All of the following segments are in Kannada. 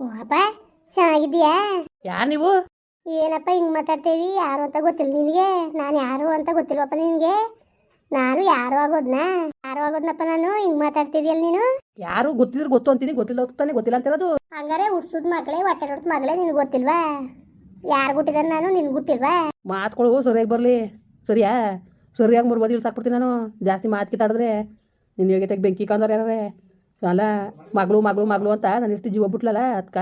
ಓ ಅಪ್ಪ ಚೆನ್ನಾಗಿದ್ದೀಯಾ? ಯಾರು ನೀವು? ಏನಪ್ಪ ಹಿಂಗ್ ಮಾತಾಡ್ತೀವಿ ಯಾರು ಅಂತ ಗೊತ್ತಿಲ್ಲ ನಿನಗೆ. ನಾನು ಯಾರು ಅಂತ ಗೊತ್ತಿಲ್ವಪ್ಪ ನಿನಗೆ. ನಾನು ಯಾರು ಆಗೋದ್ನ? ಯಾರು ಆಗೋದ್ನಪ್ಪ ನಾನು? ಹಿಂಗೆ ಮಾತಾಡ್ತಿದ್ಯಲ್ಲ ನೀನು? ಯಾರು ಗೊತ್ತಿದ್ರೆ ಗೊತ್ತು ಅಂತೀನಿ. ಗೊತ್ತಿಲ್ಲ ತಾನೆ ಗೊತ್ತಿಲ್ಲ ಅಂತಿರೋದು. ಹಂಗಾರೆ ಹುಡ್ಸೋದ್ ಮಗಳೇ ಹೊಟ್ಟೆ ಹೊಡ್ದ ಮಗಳೇ ನಿನಗೆ ಗೊತ್ತಿಲ್ವಾ? ಯಾರು ಗುಟ್ಟಿದಾರೆ ನಾನು ನಿನ್ಗೆ ಗುಟ್ಟಿಲ್ವಾ ಮಾತ್ಗಳು ಸರಿಯಾಗಿ ಬರಲಿ. ಸರಿಯಾ? ಸರಿಯಾಗಿ ಮೂರು ಬದಿ ಸಾಕ್ಬಿಡ್ತೀನಿ ನಾನು. ಜಾಸ್ತಿ ಮಾತು ಕಿತ್ತಾಡಿದ್ರೆ ನಿನ್ನ ಯೋಗ್ಯತೆಗೆ ಬೆಂಕಿ ಕಾಂದ್ರೆ ಯಾರೇ ಅಲ್ಲ ಮಗಳು ಮಗಳು ಮಗಳು ಅಂತ ನಾನು ಇಷ್ಟು ಜೀವ ಬಿಟ್ಲಲ್ಲ ಅದ್ಕ?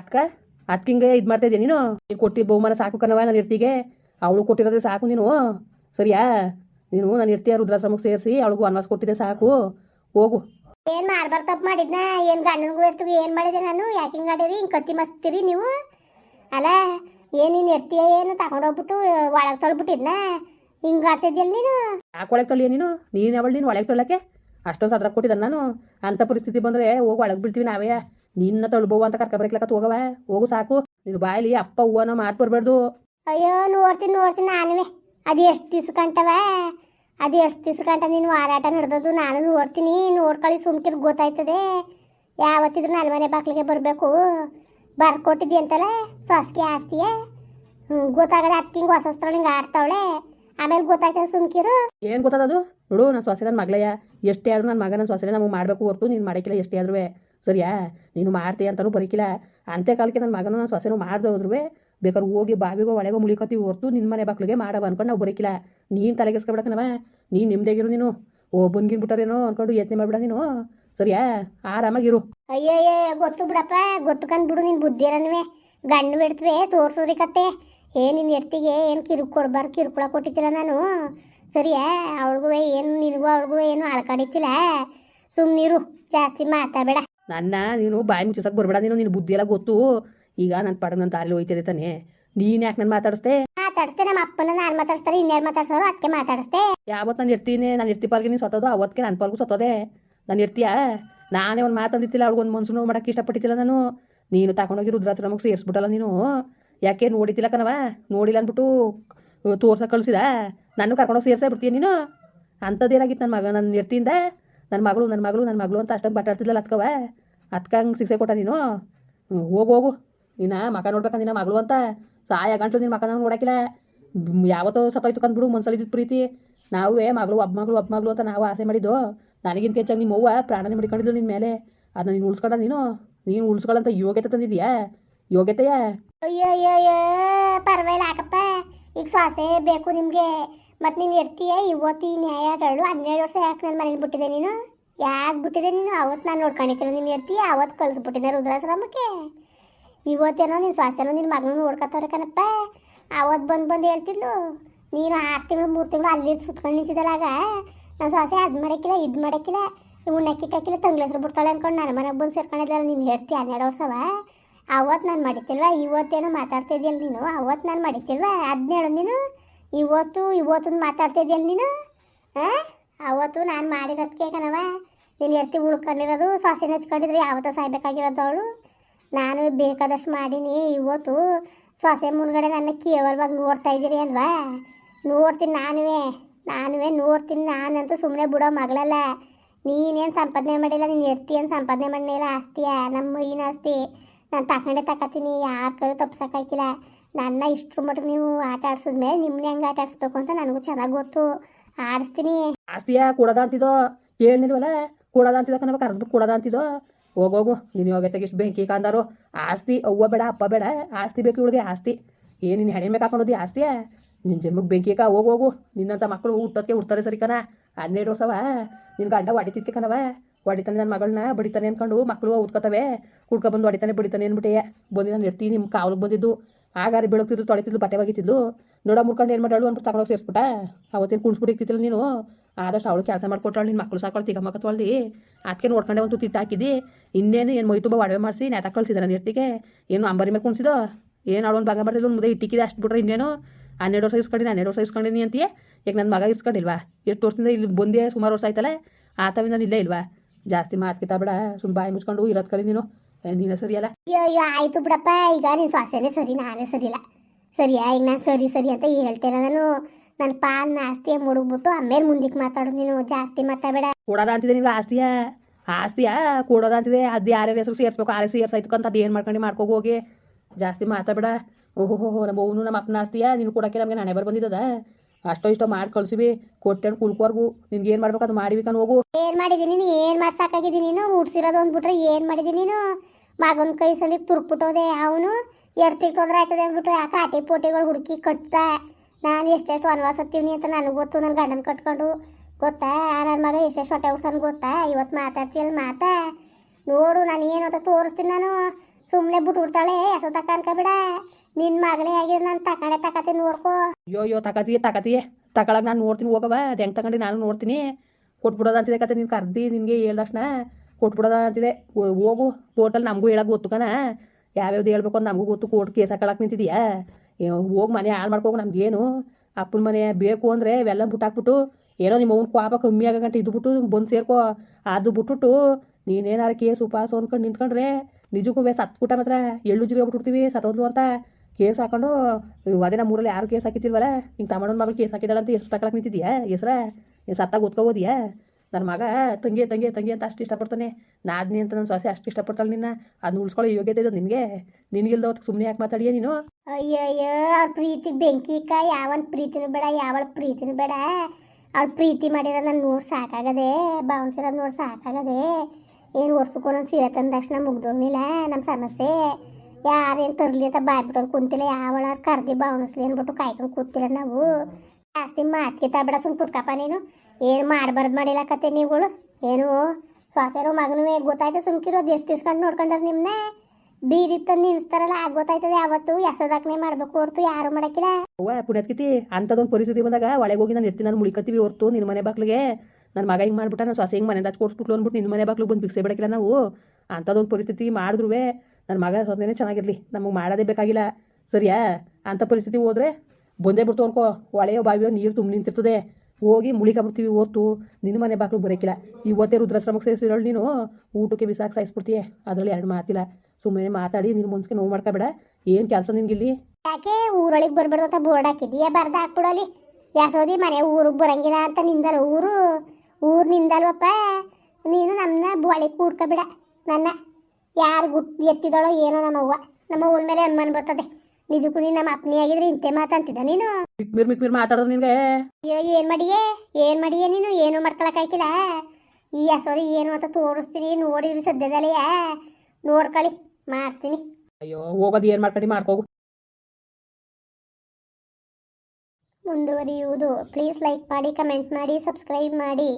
ಅದ್ಕ? ಅದ್ಕಿಂಗ ಇದು ಮಾಡ್ತಾ ಇದ್ದೀನಿ ನೀನು? ನೀನು ಕೊಟ್ಟಿ ಬಹುಮಾನ ಸಾಕು ಕಣವ ನಾನು ಇರ್ತಿಗೆ ಅವಳು ಕೊಟ್ಟಿರೋದ್ರೆ ಸಾಕು ನೀನು. ಸರಿಯಾ? ನೀನು ನಾನು ಇರ್ತೀಯ ರುದ್ರಾಶ್ರಮಕ್ಕೆ ಸೇರಿಸಿ ಅವಳಿಗೂ ಅನ್ವಾಸ ಕೊಟ್ಟಿದ್ದೆ ಸಾಕು. ಹೋಗು. ಏನು ಮಾಡ್ಬಾರ್ದು ತಪ್ಪು ಮಾಡಿದ್ನ? ಏನು ಗಂಡನಿಗೂ ಇರ್ತೀವಿ ಏನು ಮಾಡಿದೆ ನಾನು? ಯಾಕೆ ಹಿಂಗೆ ಆಡಿರಿ? ಹಿಂಗೆ ಕತ್ತಿ ಮಸ್ತಿರಿ ನೀವು? ಅಲ್ಲ ಏನು ನೀನು ಇರ್ತೀಯ ಏನು ತಗೊಂಡೋಗ್ಬಿಟ್ಟು ಒಳಗೆ ತೊಳ್ಬಿಟ್ಟಿದ್ನ? ಹಿಂಗೆ ಆಡ್ತಿದ್ಯಲ್ಲ ನೀನು? ಯಾಕೆ ಒಳಗೆ ತೊಳಿಯ ನೀನು? ನೀನು ಅವಳು ನೀನು ಒಳಗೆ ತೊಳಕ್ಕೆ ಅಷ್ಟೊಂದು ಸದ್ರ ಕೊಟ್ಟಿದ್ದ ನಾನು. ಅಂಥ ಪರಿಸ್ಥಿತಿ ಬಂದರೆ ಹೋಗಿ ಒಳಗೆ ಬಿಡ್ತೀವಿ ನಾವೇ. ನಿನ್ನ ತೊಳ್ಬೋವು ಅಂತ ಕರ್ಕ ಕರ್ಕೊಬರಕ್ಲಕ್ಕ ಹೋಗವ ಹೋಗು ಸಾಕು. ನೀನು ಬಾಯಲ್ಲಿ ಅಪ್ಪ ಹೂವನ ಮಾತು ಬರಬಾರ್ದು. ಅಯ್ಯೋ ನೋಡ್ತೀನಿ ನೋಡ್ತೀನಿ ನಾನುವೆ. ಅದು ಎಷ್ಟು ದಿವ್ಸ ಕಂಟವ? ಅದು ಎಷ್ಟು ದಿವ್ಸ ಕಂಟ ನೀನು ಹಾರಾಟ ನಡೆದದು ನಾನು ನೋಡ್ತೀನಿ ನೋಡ್ಕೊಳ್ಳಿ ಸುಮ್ಕಿರ್ ಗೊತ್ತಾಯ್ತದೆ. ಯಾವತ್ತಿದ್ರು ನಾನು ಮನೆ ಬಾಕ್ಲಿಗೆ ಬರಬೇಕು. ಬರ್ಕೊಟ್ಟಿದ್ದಿ ಅಂತಲ್ಲ ಸೊಸ್ಗೆ ಆಸ್ತಿಯ. ಗೊತ್ತಾಗದ ಹಿಂಗೆ ಹೊಸ ಹಿಂಗೆ ಆಡ್ತಾವಳೆ. ಆಮೇಲೆ ಗೊತ್ತಾಯ್ತದೆ ಸುಮ್ಕಿರು. ಏನು ಗೊತ್ತದದು? ನೋಡು, ನನ್ನ ಸೊಸೆ ನನ್ನ ಮಗಳಯ್ಯ. ಎಷ್ಟೇ ಆದರೂ ನನ್ನ ಮಗ ನನ್ನ ನಮಗೆ ಮಾಡಬೇಕು ಹೊರತು, ನೀನು ಮಾಡೋಕ್ಕಿಲ್ಲ ಎಷ್ಟೇ ಆದ್ರೂ. ಸರಿಯಾ? ನೀನು ಮಾಡ್ತೀಯ ಅಂತಲೂ ಬರೀಕಿಲ್ಲ. ಅಂತೆ ಕಾಲಕ್ಕೆ ನನ್ನ ಮಗನೂ ನನ್ನ ಸೊಸೆನೂ ಮಾಡ್ದೆ ಹೋದ್ರೂ ಬೇಕಾದ್ರೆ ಹೋಗಿ ಬಾವಿಗೋ ಒಳಗೋ ಮುಳಿಕೋತೀವಿ ಹೊರತು ನಿನ್ನ ಮನೆ ಬಾಕ್ಲಿಗೆ ಮಾಡವ ಅನ್ಕೊಂಡು ನಾವು ಬರೀಕಿಲ್ಲ. ನೀನು ತಲೆಗೆಸ್ಕೊಬಿಡಕ್ಕನವ ನೀನು ನಿಮ್ದೇಗಿರು ನೀನು. ಒಬ್ಬನ್ಗಿನ್ ಬಿಟ್ಟಾರೇನೋ ಅನ್ಕೊಂಡು ಯತ್ನೆ ಮಾಡ್ಬಿಡ ನೀನು. ಸರಿಯಾ? ಆರಾಮಾಗಿರು. ಅಯ್ಯಯ್ಯ ಗೊತ್ತು ಬಿಡಪ್ಪ. ಗೊತ್ತು ಕಂದ್ಬಿಡು ನಿನ್ನ ಬುದ್ಧಿರನ್ವೆ ಗಂಡು ಬಿಡ್ತವೆ, ತೋರ್ಸೋದ್ರಿ ಕತ್ತೆ. ಏ ನಿನ್ನ ಎತ್ತಿಗೆ ಏನು ಕಿರುಕು ಕೊಡ್ಬಾರ್ದು, ಕಿರುಕುಳ ಕೊಟ್ಟಿದ್ದಿಲ್ಲ ನಾನು. ಸರಿಯಾ ಅವಳಿಗೂ ಏನು ನಿನಗೂ ಅವಳಿಗೂ ಏನು ಅಳ್ಕಡಿತಿಲ್ಲ. ಸುಮ್ಮನಿರು ಜಾಸ್ತಿ ಮಾತಾಡಬೇಡ. ನನ್ನ ನೀನು ಬಾಯಿ ಮುಚ್ಚಿಸಕ್ಕೆ ಬರಬೇಡ ನೀನು ನಿನ್ನ ಬುದ್ಧಿ ಎಲ್ಲ ಗೊತ್ತು. ಈಗ ನನ್ನ ಪಡ ನನ್ನ ದಾರಿಲಿ ಹೋಯ್ತದೆ ತಾನೆ. ನೀನು ಯಾಕೆ ನಾನು ಮಾತಾಡಿಸ್ದೆ? ಮಾತಾಡಿಸ್ತೆ ನಮ್ಮ ಅಪ್ಪನ ನಾನು ಮಾತಾಡಿಸ್ತಾರೆ ಇನ್ಯಾರು ಮಾತಾಡ್ಸೋರು ಅದಕ್ಕೆ ಮಾತಾಡಿಸ್ತೆ ಯಾವತ್ತು ನಾನು ಇರ್ತೀನಿ ನಾನು ಇರ್ತಿ ಪಾಲ್ಗೆ ನೀನು ಸತ್ತೋದು ಅವತ್ತಿಗೆ ನನ್ನ ಪಾಲ್ಗೂ ಸತ್ತೋದೆ. ನಾನು ಇರ್ತೀಯಾ ನಾನೇ ಒಂದು ಮಾತಂದಿತ್ತಿಲ್ಲ ಅವ್ಳಿಗೊಂದು ಮನ್ಸು ಮಾಡೋಕ್ಕೆ ಇಷ್ಟಪಟ್ಟಿದ್ದಿಲ್ಲ ನಾನು. ನೀನು ತಗೊಂಡೋಗಿ ರುದ್ರಾಶ್ರಮಕ್ಕೆ ಸೇರಿಸ್ಬಿಟ್ಟಲ್ಲ ನೀನು. ಯಾಕೆ ನೋಡಿತಿಲ್ಲ ಕಣವ ನೋಡಿಲ್ಲ ಅಂದ್ಬಿಟ್ಟು ತೋರ್ಸಕ್ಕೆ ಕಳಿಸಿದ. ನಾನು ಕರ್ಕೊಂಡೋಗಿ ಸೇರ್ಸೇ ಬಿಡ್ತೀನಿ ನೀನು? ಅಂಥದ್ದೇನಾಗಿತ್ತು ನನ್ನ ಮಗ ನನ್ನ ಇರ್ತಿಂದ ನನ್ನ ಮಗಳು ನನ್ನ ಮಗಳು ನನ್ನ ಮಗಳು ಅಂತ ಅಷ್ಟೊಂದು ಅದಕ್ಕವ ಅದಕ್ಕೆ ಹಂಗೆ ಸಿಕ್ಸೆ ಕೊಟ್ಟ ನೀನು? ಹೋಗು ಹೋಗು. ನೀನು ಮಕ ನೋಡ್ಬೇಕಂತ ನಿನ್ನ ಮಗಳು ಅಂತ ಸಾಯ ಗಂಟ್ಲು ನಿನ್ನ ಮಕ್ಕನ ನಾವು ನೋಡಕ್ಕಿಲ್ಲ ಯಾವತ್ತೋ ಸತ್ತೋಯ್ತು ಕಂದ್ಬಿಡು ಮನ್ಸಲ್ಲಿದ್ದ ಪ್ರೀತಿ. ನಾವೇ ಮಗಳು ಒಬ್ಬ ಮಗಳು ಒಬ್ಬ ಮಗಳು ಅಂತ ನಾವು ಆಸೆ ಮಾಡಿದ್ದು. ನನಗಿಂತ ಹೆಚ್ಚಾಗಿ ನಿಮ್ಮ ಅವ್ವ ಪ್ರಾಣನೇ ಮಡಿಕೊಂಡಿದ್ಲು ನಿನ್ನ ಮೇಲೆ. ಅದನ್ನ ನೀನು ಉಳಿಸ್ಕೊಂಡ ನೀನು? ನೀನು ಉಳಿಸ್ಕೊಳ್ಳೋಂಥ ಯೋಗ್ಯತೆ ತಂದಿದ್ಯಾ? ಯೋಗ್ಯತೆಯ? ಅಯ್ಯೋ ಅಯ್ಯೋ ಪರವಾಗಿಲ್ಲ ಯಾಕಪ್ಪ ಈಗ ಶ್ವಾಸೆ ಬೇಕು ನಿಮಗೆ. ಮತ್ತು ನೀನು ಇರ್ತೀಯ? ಇವತ್ತು ಈ ನ್ಯಾಯ ಆಡಳು ಹನ್ನೆರಡು ವರ್ಷ ಯಾಕೆ ನನ್ನ ಮನೇಲಿ ಬಿಟ್ಟಿದೆ ನೀನು? ಯಾಕೆ ಬಿಟ್ಟಿದೆ ನೀನು? ಅವತ್ತು ನಾನು ನೋಡ್ಕೊಂಡಿದ್ದೀನಿ ನೀನು ಇರ್ತೀಯ? ಅವತ್ತು ಕಳಿಸ್ಬಿಟ್ಟಿದ್ದೆ ರುದ್ರಾಶ್ರಮಕ್ಕೆ. ಇವತ್ತೇನೋ ನಿನ್ನ ಶ್ವಾಸನೋ ನಿನ್ನ ಮಗನೂ ನೋಡ್ಕೊತಾರೆ ಕಣಪ್ಪ. ಅವತ್ತು ಬಂದು ಬಂದು ಹೇಳ್ತಿದ್ಲು, ನೀನು ಆರು ತಿಂಗಳು, ಮೂರು ತಿಂಗಳು ಅಲ್ಲಿ ಸುತ್ಕೊಂಡು ನಿಂತಿದ್ದಲ್ಲ ಆಗ. ನನ್ನ ಶ್ವಾಸೆ ಅದು ಮಾಡಕ್ಕಿಲ್ಲ, ಇದು ಮಾಡಕ್ಕಿಲ್ಲ. ಇವು ಕಾಕಿಲ್ಲ ತಂಗ್ಲೆಸ್ರು ಬಿಡ್ತಾಳೆ ಅನ್ಕೊಂಡು ನಾನು ಮನೆಗೆ ಬಂದು ಸೇರ್ಕೊಂಡಿದ್ದಲ್ಲ ನೀನು ಹೇಳ್ತೀಯ ಹನ್ನೆರಡು ವರ್ಷವ? ಅವತ್ತು ನಾನು ಮಾಡಿತಿಲ್ವಾ ಇವತ್ತೇನೋ ಮಾತಾಡ್ತಿದ್ಯಲ್ಲ ನೀನು? ಅವತ್ತು ನಾನು ಮಾಡಿತಿಲ್ವಾ ಅದನ್ನ ಹೇಳು ನೀನು? ಇವತ್ತು ಇವತ್ತೊಂದು ಮಾತಾಡ್ತಿದ್ಯಲ್ಲ ನೀನು? ಹಾಂ ಅವತ್ತು ನಾನು ಮಾಡಿರೋದಕ್ಕೆ ಕಣವ ನೀನು ಎರ್ತಿ ಉಳ್ಕೊಂಡಿರೋದು, ಸೊಸೆನ ಹಚ್ಕೊಂಡಿದ್ರೆ ಯಾವತ್ತೋ ಸಾಯ್ಬೇಕಾಗಿರೋದು ಅವಳು? ನಾನು ಬೇಕಾದಷ್ಟು ಮಾಡೀನಿ. ಇವತ್ತು ಸೊಸೆ ಮುಂದ್ಗಡೆ ನನ್ನ ಕೇವಲವಾಗಿ ನೋಡ್ತಾ ಇದ್ದೀರಿ ಅಲ್ವಾ? ನೋಡ್ತೀನಿ ನಾನುವೇ. ನಾನುವೇ ನೋಡ್ತೀನಿ. ನಾನಂತೂ ಸುಮ್ಮನೆ ಬಿಡೋ ಮಗಳಲ್ಲ. ನೀನೇನು ಸಂಪಾದನೆ ಮಾಡಿಲ್ಲ? ನೀನು ಎರ್ತಿ ಏನು ಸಂಪಾದನೆ ಮಾಡಿಲ್ಲ ಆಸ್ತಿಯ? ನಮ್ಮ ಮೈನ ಆಸ್ತಿ. ನಾನು ತಗೊಂಡೆ ತಕತೀನಿ ಯಾರ ಕೈ ತಪ್ಸಕ್ಕಾಗಿಲ್ಲ. ನನ್ನ ಇಷ್ಟ್ರ ಮಟ್ಟಿಗೆ ನೀವು ಆಟ ಆಡ್ಸಿದ್ಮೇಲೆ ನಿಮ್ಮನ್ನ ಹೆಂಗೆ ಆಟ ಆಡಿಸ್ಬೇಕು ಅಂತ ನನಗೂ ಚೆನ್ನಾಗಿ ಗೊತ್ತು. ಆಡಿಸ್ತೀನಿ. ಆಸ್ತಿಯ ಕೊಡದ ಅಂತಿದ್ದೋ ಹೇಳಿಲ್ವಲ್ಲ ಕೊಡದ ಅಂತಿದ್ದ ಕಣವ ಕರೆದ್ಬಿಟ್ಟು ಕೊಡದ ಹೋಗೋಗು ನೀನು ಯೋಗ್ಯತೆಗೆ ಇಷ್ಟು ಬೆಂಕಿ ಕಾಂದಾರು. ಆಸ್ತಿ ಅವ್ವ ಬೇಡ, ಅಪ್ಪ ಬೇಡ. ಆಸ್ತಿ ಬೇಕು ಇವಳಿಗೆ, ಆಸ್ತಿ. ಏನು ನೀನು ಹೆಣೆ ಮೇಲೆ ಆಸ್ತಿಯಾ ಆಸ್ತಿಯ ನಿನ್ನ ಜನ್ಮಕ್ಕೆ ಬೆಂಕಿ ಕಾ ಹೋಗೋಗು ನಿನ್ನಂಥ ಮಕ್ಕಳು ಹುಟ್ಟೋಕ್ಕೆ ಹುಡ್ತಾರೆ ಸರಿ ಕಣ. ಹನ್ನೆರಡು ವರ್ಷವ. ನಿನ್ನ ಗಂಡ ಹೊಡಿತಿದ್ಕೆ ಕಣವ ಹೊಡಿತಾನೆ ನನ್ನ ಮಗಳನ್ನ ಬಡಿತಾನೆ ಅನ್ಕೊಂಡು ಮಕ್ಕಳು ಉತ್ಕೋತವೆ ಕುಡ್ಕೊ ಬಂದು ಹೊಡಿತಾನೆ, ಬಡಿತಾನೆ ಅಂದ್ಬಿಟ್ಟೆ ಬಂದು ನಾನು ಇರ್ತೀನಿ ನಿಮ್ಮ ಕಾವಲಿಗೆ ಬಂದಿದ್ದು. ಆಗಾರೆ ಬೆಳಗ್ತಿದ್ದು ತೊಳಿತಿದ್ಲು, ಬಟ್ಟೆ ಒಗಿತಿದ್ಲು. ನೋಡ ಮುರ್ಕೊಂಡು ಏನು ಮಾಡಾಳು ಅಂದ್ಬಿಟ್ಟು ತಗೊಂಡೋಗಿ ಸೇರಿಸ್ಬಿಟ್ಟ. ಅವತ್ತೇನು ಕುಣಿಸ್ಬಿಟ್ಟಿರ್ತಿಲ್ಲ ನೀನು? ಆದಷ್ಟು ಅವಳು ಕೆಲಸ ಮಾಡ್ಕೊಟ್ಟಾಳು ನಿನ್ನ ಮಕ್ಕಳು ಸಾಕೊಳ್ಳಿ ತಿಗ ಮಕ್ಕ ತೊಳ್ದು ಅದಕ್ಕೆ ನೋಡ್ಕೊಂಡೆ ಒಂದು ತಿಟ್ಟು ಹಾಕಿದ್ದಿ ಇನ್ನೇನು ಏನು ಮೈ ತುಂಬ ಒಡವೆ ಮಾಡಿಸಿ ನೇತಾ ಕಳಿಸಿದ ನಾನು ಇರ್ತಿಗೆ ಏನು ಅಂಬರಿ ಮೇಲೆ ಕುಣಿಸಿದೋ? ಏನು ಅವಳು ಒಂದು ಭಾಗ ಮಾಡಿದ್ರು ಒಂದು ಮುದ್ದೆ ಇಟ್ಟಿಕ್ಕಿದೆ, ಅಷ್ಟು ಬಿಟ್ರೆ ಇನ್ನೇನು? ಹನ್ನೆರಡು ವರ್ಷ ಇಸ್ಕೊಂಡಿನಿ ಹನ್ನೆರಡು ವರ್ಷ ಇಸ್ಕೊಂಡಿನಿ ಅಂತೀಯ? ಈಗ ನನ್ನ ಮಗ ಇಸ್ಕೊಂಡಿಲ್ವಾ ಎಷ್ಟು ವರ್ಷದಿಂದ ಇಲ್ಲಿ ಬಂದೇ ಸುಮಾರು ವರ್ಷ ಆಯ್ತಲ್ಲ? ಆತವಿಂದ ನಾನು ಇಲ್ಲೇ ಇಲ್ವಾ? ಜಾಸ್ತಿ ಮಾತು ಬಿಡ ಸುಮ್ ಬಾಯಿ ಮುಚ್ಕೊಂಡು ಇರೋದ್ ಕಲಿ ನೀನು. ನೀನ ಸರಿ ಸರಿಯಲ್ಲ ಅಯ್ಯೋ ಆಯ್ತು ಬಿಡಪ್ಪ ಈಗ ನೀನು ಸೊಸೆನೇ ಸರಿ ನಾನೇ ಸರಿಯಿಲ್ಲ ಸರಿಯಾ ಈಗ ನಾನು ಸರಿ ಸರಿ ಅಂತ ಹೇಳ್ತೇನೆ ನಾನು. ನನ್ನ ಪಾಲ್ ಆಸ್ತಿ ಮುಡುಗ್ಬಿಟ್ಟು ಆಮೇಲೆ ಮುಂದಕ್ಕೆ ಮಾತಾಡೋದು ನೀನು ಜಾಸ್ತಿ ಮಾತಾಡಬೇಡ ಕೊಡೋದ ಅಂತಿದೆ ನೀವು ಆಸ್ತಿಯ? ಆಸ್ತಿಯಾ? ಕೊಡೋದ ಅಂತಿದೆ? ಅದು ಯಾರ್ಯಾರ ಹೆಸರು ಸೇರಿಸ್ಬೇಕು ಆರೆ ಸೇರ್ಸಾಯ್ತು ಅಂತ ಅದು ಏನು ಮಾಡ್ಕೊಂಡು ಮಾಡ್ಕೋ ಹೋಗಿ? ಜಾಸ್ತಿ ಮಾತಾಡಬೇಡ ಓಹೋ ಹೋ ನಮ್ಮ ಅವನು ನಮ್ಮ ಅಪ್ಪನ ಆಸ್ತಿಯಾ? ನೀನು ಕೊಡೋಕ್ಕೆ ನಮಗೆ ನಾನೇ ಬರ್ ಬಂದಿದ್ದದ ಅಷ್ಟೋ ಇಷ್ಟೋ ಮಾಡಿ ಕಳ್ಸಿವಿ ಕೊಟ್ಟೆಣ್ಣು ಕುಲ್ಕೋರ್ಗು, ನಿನ್ಗೆ ಏನು ಮಾಡ್ಬೇಕು ಅದು ಮಾಡಿವಿ ಹೋಗು. ಏನ್ ಮಾಡಿದೀನಿ ನೀನು? ಏನ್ ಮಾಡಿ ಸಾಕಾಗಿದ್ದೀನಿ ನೀನು? ಉಡ್ಸಿರೋದು ಅಂದ್ಬಿಟ್ರೆ ಏನ್ ಮಾಡಿದೀನಿ ನೀನು? ಮಗನ ಕೈ ಸಂದಿ ತುರ್ಕ್ಬಿಟ್ಟೋದೆ ಅವನು? ಎರ್ತಿಗೆ ತೊಂದ್ರೆ ಆಯ್ತದೆ ಅಂದ್ಬಿಟ್ಟು ಯಾಕೆ ಆಟಿ ಪೋಟಿಗಳು ಹುಡುಕಿ ಕಟ್ತಾ, ನಾನು ಎಷ್ಟೆಷ್ಟು ವನವಾಸ ಹತ್ತೀನಿ ಅಂತ ನನಗೆ ಗೊತ್ತು ನನ್ನ ಗಂಡನ ಕಟ್ಕೊಂಡು. ಗೊತ್ತಾ? ನನ್ನ ಮಗ ಎಷ್ಟೆಷ್ಟು ಹೊಟ್ಟೆ ಉಡ್ಸನ್ ಗೊತ್ತಾ? ಇವತ್ತು ಮಾತಾಡ್ತೀಯಲ್ಲ ಮಾತಾ? ನೋಡು, ನಾನು ಏನು ಅಂತ ತೋರಿಸ್ತೀನಿ ನಾನು. ಸುಮ್ಮನೆ ಬಿಟ್ಬಿಡ್ತಾಳೆ ಹೆಸರು ತಕ ಅನ್ಕೋಬೇಡ ನಿನ್ನ ಮಗಳೇ ಆಗಿರ್ ನಾನು ತಕಡೆ ತಕತೀನಿ ನೋಡ್ಕೋ. ಅಯ್ಯೋ ಅಯ್ಯೋ ತಕತಿಯೇ ತಕತಿಯೇ ತಕಳಗ್ ನಾನು ನೋಡ್ತೀನಿ ಹೋಗವ ಅದು ಹೆಂಗೆ ತಗೊಂಡು ನಾನು ನೋಡ್ತೀನಿ. ಕೊಟ್ಬಿಡೋದ ಅಂತಿದೆ ಕತೆ ನೀನು ಕರ್ದು, ನಿನಗೆ ಹೇಳ್ದಕ್ಷಣ ಕೊಟ್ಬಿಡೋದ ಅಂತಿದೆ. ಹೋಗು. ಟೋಟಲ್ ನಮಗೂ ಹೇಳಕ್ ಗೊತ್ತು ಕಣ. ಯಾವ್ಯಾವ್ದು ಹೇಳ್ಬೇಕು ಅಂತ ನಮಗೂ ಗೊತ್ತು. ಕೋರ್ಟ್ ಕೇಸ್ ಹಾಕಳಕ್ ನಿಂತಿದ್ಯಾ. ಹೋಗಿ ಮನೆ ಹಾಳು ಮಾಡ್ಕೋಗು ನಮಗೇನು. ಅಪ್ಪನ ಮನೆ ಬೇಕು ಅಂದರೆ ಇವೆಲ್ಲ ಬಿಟ್ಟಾಕ್ಬಿಟ್ಟು ಏನೋ ನಿಮ್ಮ ಅವ್ನ ಕೋಪ ಕಮ್ಮಿ ಆಗಂಟ ಇದು ಬಿಟ್ಟು ಬಂದು ಸೇರ್ಕೋ. ಅದು ಬಿಟ್ಬಿಟ್ಟು ನೀನೇನಾರ ಕೇಸ್ ಉಪವಾಸ ಅನ್ಕೊಂಡು ನಿಂತ್ಕೊಂಡ್ರೆ ನಿಜಕ್ಕೂ ಸತ್ತು ಕೂಟ ಮಾತ್ರ. ಎಳ್ಳು ಬಿಟ್ಬಿಡ್ತೀವಿ, ಸತ್ತೋದ್ಲು ಅಂತ. ಕೇಸ್ ಹಾಕೊಂಡು ಅದೇ ನಮ್ಮ ಊರಲ್ಲಿ ಯಾರು ಕೇಸ್ ಹಾಕಿತ್ತಿಲ್ವಲ್ಲ ಹಿಂಗೆ ತಮ್ಮಣ್ಣನ ಮಗಳು ಕೇಸ್ ಹಾಕಿದಾಳೆ ಅಂತ ಹೆಸರು ತಗೊಳಕ್ ನಿಂತಿದ್ಯಾ ಹೆಸ್ರ? ನೀನು ಸತ್ತಾಗ ಓದ್ಕೋಬೋದಿಯಾ ನನ್ನ ಮಗ ತಂಗಿ ತಂಗಿ ತಂಗಿ ಅಂತ ಅಷ್ಟು ಇಷ್ಟಪಡ್ತಾನೆ. ನಾದ್ನಿ ಅಂತ ನನ್ನ ಸೊಸೆ ಅಷ್ಟು ಇಷ್ಟಪಡ್ತಾಳೆ ನಿನ್ನ. ಅದನ್ನ ಉಳ್ಸ್ಕೊಳ್ಳೋ ಯೋಗ್ಯತೆ ಇದೆ ನಿನಗೆ. ನಿನಗಿಲ್ದ ಸುಮ್ಮನೆ ಯಾಕೆ ಮಾತಾಡಿಯೇ ನೀನು? ಅಯ್ಯಯ್ಯೋ, ಅವ್ರ ಪ್ರೀತಿ ಬೆಂಕಿ ಕೈ ಯಾವನ್ ಪ್ರೀತಿನೂ ಬೇಡ, ಯಾವಳ ಪ್ರೀತಿನೂ ಬೇಡ. ಅವ್ಳ ಪ್ರೀತಿ ಮಾಡಿರೋ ನಾನು ನೋಡಿ ಸಾಕಾಗದೆ ಬಾವನ್ಸಿರೋದು ನೋಡಿ ಸಾಕಾಗದೆ. ಏನು ವರ್ಷಕ್ಕೊಂದೊಂದು ಸೀರೆ ತಂದ ತಕ್ಷಣ ಮುಗ್ದೋಗ್ನಿಲ್ಲ ನಮ್ಮ ಸಮಸ್ಯೆ. ಯಾರೇನು ತರಲಿ ಅಂತ ಬಾಯ್ಬಿಟ್ಟು ಕುಂತಿಲ್ಲ. ಯಾವಳ ಕರ್ದಿ ಬಾವಣಿಸ್ಲಿ ಅಂದ್ಬಿಟ್ಟು ಕಾಯ್ಕೊಂಡು ಕೂತಿಲ್ಲ ನಾವು. ಜಾಸ್ತಿ ಮಾತಿಗೆ ಬಿಡ ಸುಮ್ಮ ಕುತ್ಕಪ್ಪ ನೀನು. ಏನು ಮಾಡಬಾರ್ದು ಮಾಡಿಲ್ಲ ಕತೆ ನೀವುಗಳು? ಏನು? ಸೊಸೆರು ಮಗನೂ ಗೊತ್ತಾಯ್ತು? ಸುಮ್ಕಿರೋದು ಎಷ್ಟು ತಿಸ್ಕೊಂಡು ನೋಡ್ಕೊಂಡ್ರೆ ನಿಮ್ಮನ್ನ ಬೀದಿ ತಂದು ನಿಲ್ಲಿಸ್ತಾರಲ್ಲ ಆಗ ಗೊತ್ತಾಯ್ತದೆ ಯಾವತ್ತು? ಎಸೋದಾಕನೆ ಮಾಡ್ಬೇಕು ಹೊರ್ತು, ಯಾರು ಮಾಡಕ್ಕಿಲ್ಲ? ಅವ್ವ ಪುಣ್ಯತ್ಕಿತಿ ಅಂತದೊಂದು ಪರಿಸ್ಥಿತಿ ಬಂದಾಗ ಒಳಗೆ ಹೋಗಿ ನಾನು ಇರ್ತೀನಿ, ನಾನು ಮುಳಿಕತ್ತೀವಿ ಹೊರ್ತು ನಿನ್ನ ಮನೆ ಬಾಗ್ಲಿಗೆ. ನನ್ನ ಮಗ ಹಿಂಗೆ ಮಾಡ್ಬಿಟ್ಟ, ನಾನು ಸೊಸೆ ಹಿಂಗೆ ಮನೆಯಿಂದ ಕೊಡ್ಸ್ಬಿಟ್ಲು ಅಂದ್ಬಿಟ್ಟು ನಿನ್ನ ಮನೆ ಬಾಗ್ಲಿಗೆ ಬಂದು ಬಿಕ್ಸೆ ನಾವು? ಅಂಥದ್ದೊಂದು ಪರಿಸ್ಥಿತಿ ಮಾಡಿದ್ರೂ ನನ್ನ ಮಗ ಸೊಸೆನೇ ಚೆನ್ನಾಗಿರಲಿ, ನಮಗೆ ಮಾಡೋದೇ ಬೇಕಾಗಿಲ್ಲ. ಸರಿಯಾ? ಅಂಥ ಪರಿಸ್ಥಿತಿ ಹೋದ್ರೆ ಬಂದೇ ಬಿಡ್ತು ಅನ್ಕೋ. ಹೊಳೆಯೋ ಬಾವಿಯೋ ನೀರು ತುಂಬ ನಿಂತಿರ್ತದೆ. ಹೋಗಿ ಮುಳಿಕಾಬಿಡ್ತೀವಿ ಹೊರ್ತು. ನಿನ್ನ ಮನೆ ಬಾಗ್ಲು ಬರೋಕ್ಕಿಲ್ಲ ಇವತ್ತೇ ರುದ್ರಾಶ್ರಮಕ್ಕೆ ಸೇರಿಸಿರೋಳು ನೀನು. ಊಟಕ್ಕೆ ಬಿಸಾಕಿ ಸಾಯಿಸ್ಬಿಡ್ತೀಯ. ಅದರಲ್ಲಿ ಎರಡು ಮಾತಿಲ್ಲ. ಸುಮ್ಮನೆ ಮಾತಾಡಿ ನಿನ್ನ ಮುನ್ಸ್ಕೆ ನೋವು ಮಾಡ್ಕೋಬೇಡ. ಏನು ಕೆಲಸ ನಿನ್ಗಿಲ್ಲಿ? ಯಾಕೆ ಊರೊಳಗೆ ಬರಬೇಡ ಅಂತ ಬೋರ್ಡ್ ಹಾಕಿದ್ಯಾ ಬರ್ದು ಹಾಕ್ಬಿಡೋಲಿ. ಯಾಸೋದಿ ಮನೆ ಊರಿಗೆ ಬರಂಗಿಲ್ಲ ಅಂತ ನಿಂದಲ್ಲ ಊರು. ಊರು ನಿಂದಲ್ವಪ್ಪ ನೀನು ನಮ್ಮನ್ನ ಕೂಡ್ಕ ಬಿಡ ನನ್ನ ಯಾರು ಗುಟ್ ಎತ್ತಿದಳೋ ಏನೋ ನಮ್ಮವ್ವ ನಮ್ಮ ಅವ್ವನ ಮೇಲೆ ಅನುಮಾನ ಬರ್ತದೆ. ನಿಜಕ್ಕೂ ನೀನು ನಮ್ಮ ಅಪ್ನಿ ಆಗಿದ್ರೆ ಇಂತೆ ಮಾತಂತಿದ್ದ ನೀನು? ಮಿಕ್ಮಿರ್ ಮಿಕ್ಮಿರ್ ಮಾತಾಡೋದು ನಿನಗೆ? ಅಯ್ಯೋ ಏನು ಮಾಡಿಯೇ? ಏನು ಮಾಡಿಯೇ ನೀನು? ಏನು ಮಾಡ್ಕೊಳಕ್ಕಾಯ್ಕಿಲ್ಲ ಈ ಹಸೋದಿ ಏನು ಅಂತ ತೋರಿಸ್ತೀನಿ ನೋಡಿದ್ರಿ ಸದ್ಯದಲ್ಲೇ ನೋಡ್ಕೊಳ್ಳಿ ಮಾಡ್ತೀನಿ. ಅಯ್ಯೋ ಹೋಗೋದು ಏನು ಮಾಡ್ಕೊಂಡು ಮಾಡ್ಕೋಗು. ಮುಂದುವರಿಯುವುದು. ಪ್ಲೀಸ್ ಲೈಕ್ ಮಾಡಿ ಕಮೆಂಟ್ ಮಾಡಿ ಸಬ್ಸ್ಕ್ರೈಬ್ ಮಾಡಿ.